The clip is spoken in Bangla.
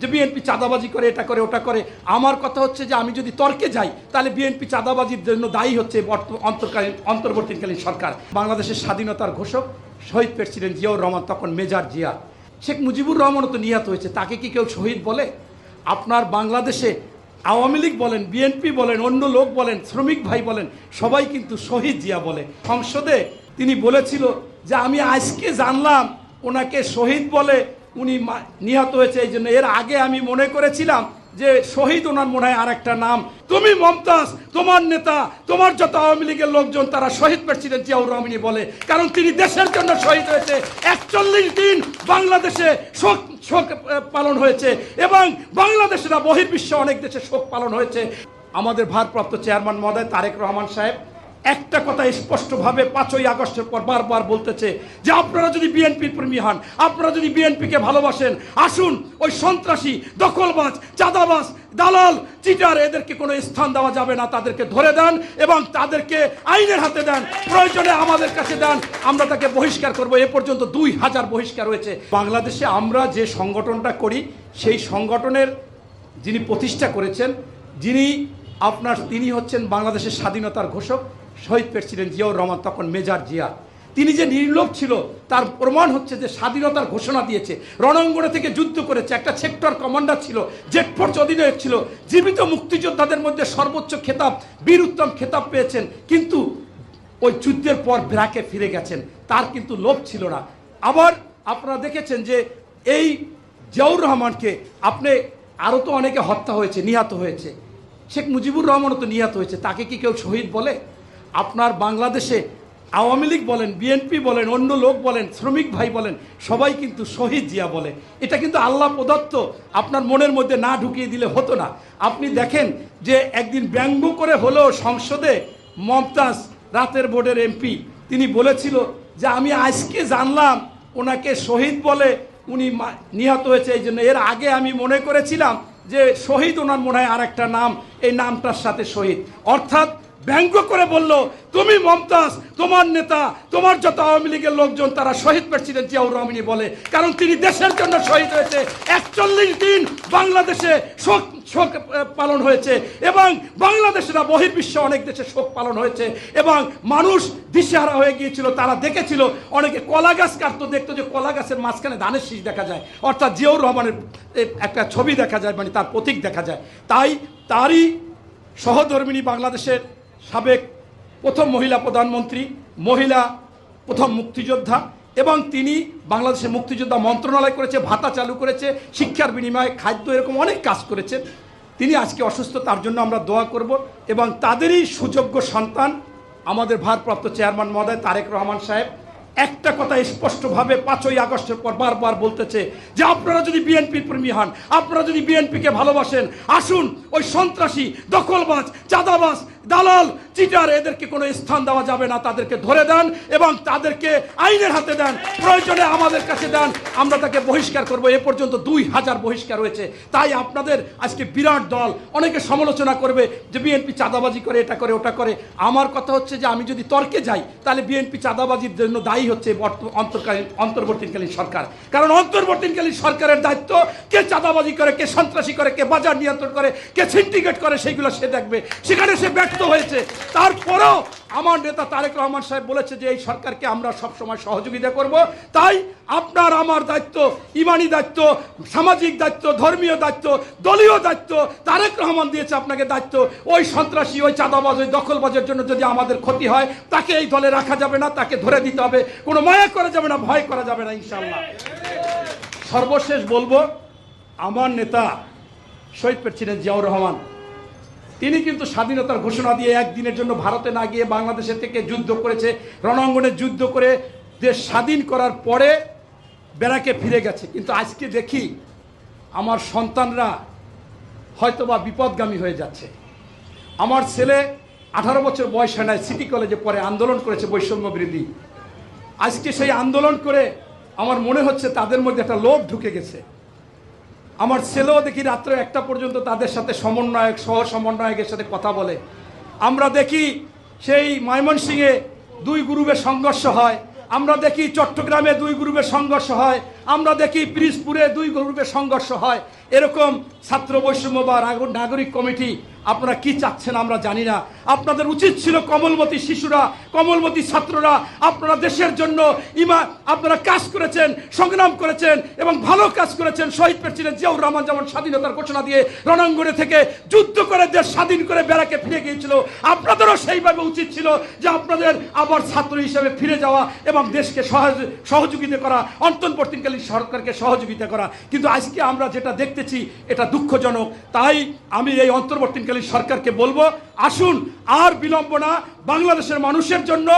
যে বিএনপি চাঁদাবাজি করে, এটা করে, ওটা করে। আমার কথা হচ্ছে যে আমি যদি তর্কে যাই, তাহলে বিএনপি চাঁদাবাজির জন্য দায়ী হচ্ছে অন্তর্কালীন, অন্তর্বর্তীকালীন সরকার। বাংলাদেশের স্বাধীনতার ঘোষক শহীদ প্রেসিডেন্ট জিয়াউর রহমান, তখন মেজর জিয়া। শেখ মুজিবুর রহমানও তো নিহত হয়েছে, তাকে কি কেউ শহীদ বলে? আপনার বাংলাদেশে আওয়ামী লীগ বলেন, বিএনপি বলেন, অন্য লোক বলেন, শ্রমিক ভাই বলেন, সবাই কিন্তু শহীদ জিয়া বলে। সংসদে তিনি বলেছিল যে আমি আজকে জানলাম, ওনাকে শহীদ বলে উনি নিহত হয়েছে, এই জন্য এর আগে আমি মনে করেছিলাম যে শহীদ ওনার মনে হয় আর একটা নাম। তুমি মমতাজ, তোমার নেতা, তোমার যত আওয়ামী লীগের লোকজন, তারা শহীদ প্রেসিডেন্ট জিয়াউর রহমানই বলে। কারণ তিনি দেশের জন্য শহীদ হয়েছে। একচল্লিশ দিন বাংলাদেশে শোক শোক পালন হয়েছে এবং বাংলাদেশে না বহির্বিশ্বে অনেক দেশে শোক পালন হয়েছে। আমাদের ভারপ্রাপ্ত চেয়ারম্যান মহোদয় তারেক রহমান সাহেব একটা কথা স্পষ্টভাবে পাঁচই আগস্টের পর বারবার বলতেছে যে আপনারা যদি বিএনপির প্রেমী হন, আপনারা যদি বিএনপিকে ভালোবাসেন, আসুন, ওই সন্ত্রাসী, দখলবাজ, চাঁদাবাজ, দালাল, চিটার, এদেরকে কোনো স্থান দেওয়া যাবে না, তাদেরকে ধরে দেন এবং তাদেরকে আইনের হাতে দেন, প্রয়োজনে আমাদের কাছে দেন। আমরা তাকে বহিষ্কার করব। এ পর্যন্ত দুই হাজার বহিষ্কার হয়েছে। বাংলাদেশে আমরা যে সংগঠনটা করি, সেই সংগঠনের যিনি প্রতিষ্ঠা করেছেন, যিনি আপনার, তিনি হচ্ছেন বাংলাদেশের স্বাধীনতার ঘোষক। শহীদ প্রেসিডেন্ট জিয়াউর রহমান, তখন মেজর জিয়া। তিনি যে নির্লোভ ছিল, তার প্রমাণ হচ্ছে যে স্বাধীনতার ঘোষণা দিয়েছে। রণাঙ্গনে থেকে যুদ্ধ করেছে। একটা সেক্টর কমান্ডার ছিল জেট ফোর্স অধিনায়ক ছিল। জীবিত মুক্তিযোদ্ধাদের মধ্যে সর্বোচ্চ খেতাব, বীর উত্তম খেতাব পেয়েছেন। কিন্তু ওই যুদ্ধের পর ব্র্যাকে ফিরে গেছেন। তার কিন্তু লোভ ছিল না। আবার আপনারা দেখেছেন যে এই জিয়াউর রহমানকে আপনি আরও তো অনেকে হত্যা হয়েছে, নিহত হয়েছে। শেখ মুজিবুর রহমানও তো নিহত হয়েছে। তাকে কি কেউ শহীদ বলে? আপনার বাংলাদেশে আওয়ামী লীগ বলেন বিএনপি বলেন, অন্য লোক বলেন, শ্রমিক ভাই বলেন, সবাই কিন্তু শহীদ জিয়া বলে। এটা কিন্তু আল্লাহ প্রদত্ত, আপনার মনের মধ্যে না ঢুকিয়ে দিলে হতো না। আপনি দেখেন যে একদিন ব্যঙ্গ করে হলেও সংসদে মমতাজ, রাতের বোর্ডের এমপি তিনি বলেছিল যে আমি আজকে জানলাম ওনাকে শহীদ বলে উনি নিহত হয়েছে, এই জন্য এর আগে আমি মনে করেছিলাম যে শহীদ ওনার মনে হয় আর একটা নাম, এই নামটার সাথে শহীদ। অর্থাৎ ব্যঙ্গ করে বলল, তুমি মমতাজ, তোমার নেতা, তোমার যত আওয়ামী লীগের লোকজন, তারা শহীদ প্রেসিডেন্ট জিয়াউর রহমানই বলে। কারণ তিনি দেশের জন্য শহীদ হয়েছে। একচল্লিশ দিন বাংলাদেশে শোক শোক পালন হয়েছে এবং বাংলাদেশে না বহির্বিশ্বে অনেক দেশে শোক পালন হয়েছে এবং মানুষ দিশেহারা হয়ে গিয়েছিল। তারা দেখেছিল, অনেকে কলা গাছ কাটতো, দেখতো যে কলা গাছের মাঝখানে ধানের শীষ দেখা যায়। অর্থাৎ জিয়াউর রহমানের একটা ছবি দেখা যায় মানে তার প্রতীক দেখা যায়। তাই তারই সহধর্মিনী বাংলাদেশের সাবেক প্রথম মহিলা প্রধানমন্ত্রী, মহিলা প্রথম মুক্তিযোদ্ধা এবং তিনি বাংলাদেশের মুক্তিযোদ্ধা মন্ত্রণালয় করেছে, ভাতা চালু করেছে, শিক্ষার বিনিময়ে খাদ্য এরকম অনেক কাজ করেছেন। তিনি আজকে অসুস্থ, তার জন্য আমরা দোয়া করব এবং তাদেরই সুযোগ্য সন্তান আমাদের ভারপ্রাপ্ত চেয়ারম্যান মহোদয় তারেক রহমান সাহেব। একটা কথা স্পষ্টভাবে পাঁচই আগস্টের পর বারবার বলতেছে যে আপনারা যদি বিএনপির প্রেমী হন, আপনারা যদি বিএনপিকে ভালোবাসেন, আসুন ওই সন্ত্রাসী, দখলবাজ, চাঁদাবাজ দালাল, চিটার, এদেরকে কোনো স্থান দেওয়া যাবে না, তাদেরকে ধরে দেন এবং তাদেরকে আইনের হাতে দেন। প্রয়োজনে আমাদের কাছে দেন। আমরা তাকে বহিষ্কার করব। এ পর্যন্ত দুই হাজার বহিষ্কার হয়েছে। তাই আপনাদের আজকে বিরাট দল, অনেকে সমালোচনা করবে যে বিএনপি চাঁদাবাজি করে, এটা করে, ওটা করে। আমার কথা হচ্ছে যে আমি যদি তর্কে যাই, তাহলে বিএনপি চাঁদাবাজির জন্য দায়ী হচ্ছে অন্তর্কালীন, অন্তর্বর্তীকালীন সরকার। কারণ অন্তর্বর্তীকালীন সরকারের দায়িত্ব, কে চাঁদাবাজি করে, কে সন্ত্রাসী করে, কে বাজার নিয়ন্ত্রণ করে, কে সিন্ডিকেট করে সেইগুলো সে দেখবে। সেখানে সে ব্যর্থ হয়েছে। তারপরেও আমার নেতা তারেক রহমান সাহেব বলেছে যে এই সরকারকে আমরা সবসময় সহযোগিতা করব। তাই আপনার আমার দায়িত্ব, ইমানি দায়িত্ব, সামাজিক দায়িত্ব, ধর্মীয় দায়িত্ব, দলীয় দায়িত্ব তারেক রহমান দিয়েছে আপনাকে দায়িত্ব। ওই সন্ত্রাসী, ওই চাঁদাবাজ, ওই দখলবাজের জন্য যদি আমাদের ক্ষতি হয়, তাকে এই দলে রাখা যাবে না, তাকে ধরে দিতে হবে। কোনো মায়া করা যাবে না, ভয় করা যাবে না ইনশাল্লাহ সর্বশেষ বলব, আমার নেতা শহীদ প্রেসিডেন্ট জিয়াউর রহমান তিনি কিন্তু স্বাধীনতার ঘোষণা দিয়ে একদিনের জন্য ভারতে না গিয়ে বাংলাদেশের থেকে যুদ্ধ করেছে, রণাঙ্গনে যুদ্ধ করে দেশ স্বাধীন করার পরে বেড়াকে ফিরে গেছে। কিন্তু আজকে দেখি আমার সন্তানরা হয়তোবা বিপদগামী হয়ে যাচ্ছে। আমার ছেলে আঠারো বছর বয়স হয় নাই, সিটি কলেজে পরে আন্দোলন করেছে বৈষম্য বিরোধী। আজকে সেই আন্দোলন করে আমার মনে হচ্ছে তাদের মধ্যে একটা লোভ ঢুকে গেছে। আমার ছেলেও দেখি রাত্রে একটা পর্যন্ত তাদের সাথে সমন্বয়ক সহ সমন্বয়কের সাথে কথা বলে। আমরা দেখি সেই ময়মনসিংহে দুই গ্রুপের সংঘর্ষ হয়। আমরা দেখি চট্টগ্রামে দুই গ্রুপের সংঘর্ষ হয়। আমরা দেখি পিরিজপুরে দুই গ্রুপের সংঘর্ষ হয়। এরকম ছাত্র বৈষম্য বা নাগরিক কমিটি, আপনারা কি চাচ্ছেন আমরা জানি না। আপনাদের উচিত ছিল কমলমতী শিশুরা কমলমতী ছাত্ররা আপনারা দেশের জন্য ইমা আপনারা কাজ করেছেন, সংগ্রাম করেছেন এবং ভালো কাজ করেছেন। শহীদ প্রেসিডেন্ট জিয়াউর রহমান যেমন স্বাধীনতার ঘোষণা দিয়ে রণাঙ্গনে থেকে যুদ্ধ করে দেশ স্বাধীন করে বেড়াকে ফিরে গিয়েছিল। আপনাদেরও সেইভাবে উচিত ছিল যে আপনাদের আবার ছাত্র হিসেবে ফিরে যাওয়া এবং দেশকে সহযোগিতা করা। অন্তর্বর্তীকালীন সরকারকে সহযোগিতা করা। কিন্তু আজকে আমরা যেটা দেখতেছি, এটা দুঃখজনক। তাই আমি এই অন্তর্বর্তীকালীন সরকারকে বলব, আসুন, আর বিলম্ব না, বাংলাদেশের মানুষের জন্য